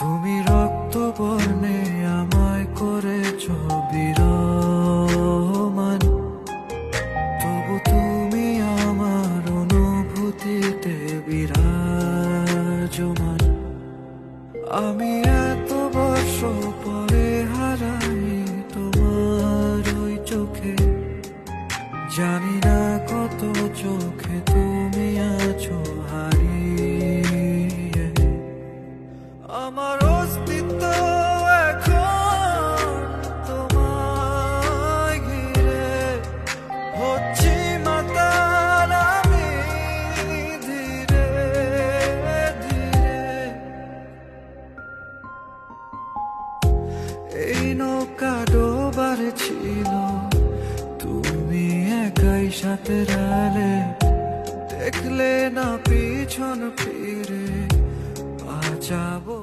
তুমি রক্ত বর্ণে আমায় করেছ বিরমান তবু তুমি আমার অনুভূতিতে বিরাজমান। আমি এত বর্ষ পরে হারাই তোমার ওই চোখে। জানি না কত চোখে তুমি আছো আমার অস্তিত্ব এখন তোমায় ঘিরে হচ্ছি মাতাল আমি ধীরে ধীরে। এই নৌকা ডোবার ছিল, তুমি একাই সাথে রালে। দেখলে না পিছন ফিরে, বাঁচাবো